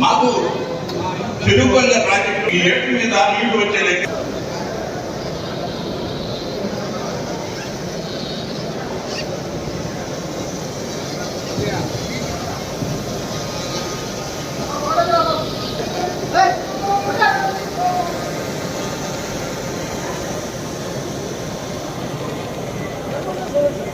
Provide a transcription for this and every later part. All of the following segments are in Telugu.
మాకు చెరువుకొండ ప్రాజెక్టు ఈ ఏటు మీద నీళ్లు వచ్చేది దాడులకి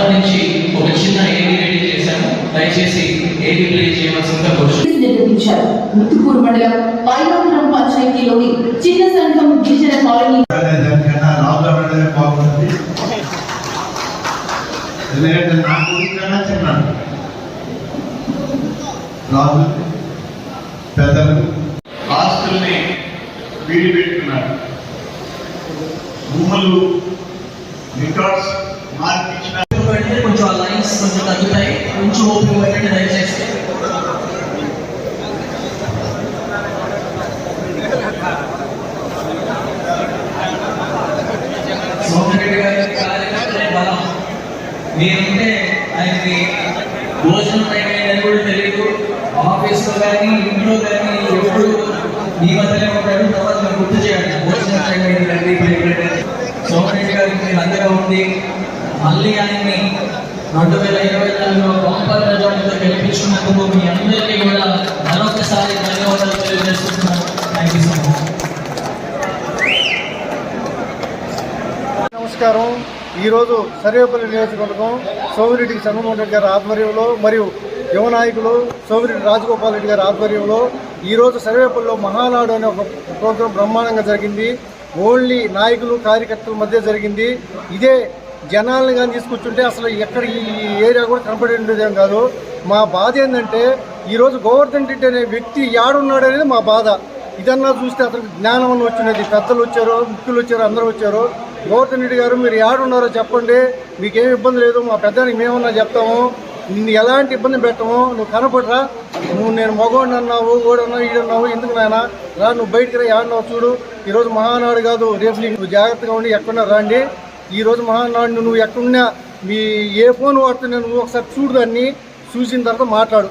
సంబంధించి ఒక చిన్న ఏది రెడీ చేశాము. దయచేసి ఏది ప్లే చేయవలసిందిగా నిర్వహించారు ముత్తుకూరు మండలం పైలాపురం పంచాయతీలోని చిన్న సంఘం గిరిజన కాలనీ ఎందుకంటే నా చిన్నాడు రాజు పెద్దలు ఆస్తుల్ని వీడి పెట్టుకున్నాడు భూములు రికార్డ్స్ మార్పించిన పెడితే కొంచెం ఆ లైన్స్ కొంచెం తగ్గుతాయి కొంచెం ఓపిక పెట్టండి దయచేసి సోమరెడ్డి గారి కార్యకర్తలే బలం మీరుంటే ఆయనకి భోజనం టైం అయిందని కూడా తెలియదు ఆఫీస్లో కానీ ఇంట్లో కానీ ఎప్పుడు మీ మధ్యనే ఉంటాడు తర్వాత మీరు గుర్తు చేయండి భోజనం టైం అయిందండి వేల ఇరవై నాలుగులో బంపర్ మెజార్టీతో గెలిపించుకున్నందుకు మీ అందరికీ కూడా మరొకసారి ధన్యవాదాలు తెలియజేస్తున్నాను. థ్యాంక్ యూ సో మచ్ నమస్కారం. ఈరోజు సర్వేపల్లి నియోజకవర్గం సోమిరెడ్డికి చంద్రమోహన్ రెడ్డి గారి ఆధ్వర్యంలో మరియు యువ నాయకులు సోమిరెడ్డి రాజగోపాల్ రెడ్డి గారి ఆధ్వర్యంలో ఈరోజు సర్వేపల్లిలో మహానాడు అనే ఒక ప్రోగ్రాం బ్రహ్మాండంగా జరిగింది. ఓన్లీ నాయకులు కార్యకర్తల మధ్య జరిగింది. ఇదే జనాలను కానీ తీసుకొచ్చుంటే అసలు ఎక్కడ ఈ ఏరియా కూడా కనపడి ఉండేదేం కాదు. మా బాధ ఏంటంటే ఈరోజు గోవర్ధన్ రెడ్డి అనే వ్యక్తి యాడున్నాడు అనేది మా బాధ. ఇదన్నా చూస్తే అతనికి జ్ఞానం అని వచ్చినది. పెద్దలు వచ్చారు ముఖ్యులు వచ్చారు అందరూ వచ్చారు. గోవర్ధన్ రెడ్డి గారు మీరు ఏడున్నారో చెప్పండి. మీకేం ఇబ్బంది లేదు. మా పెద్దానికి మేమన్నా చెప్తాము. నిన్ను ఎలాంటి ఇబ్బంది పెట్టము? నువ్వు కనపడరా? నువ్వు నేను మగవాడిని అన్నావు ఓడన్నావు ఈడన్నావు ఎందుకు నాయన? రా నువ్వు బయటికి రా ఏడన్నావు చూడు. ఈరోజు మహానాడు కాదు. రేపు నీకు జాగ్రత్తగా ఉండి ఎక్కడన్నా రాండి ఈరోజు మహానాడు నువ్వు ఎక్కడున్నా మీ ఏ ఫోన్ వాడుతున్నా నువ్వు ఒకసారి చూడు దాన్ని. చూసిన తర్వాత మాట్లాడు.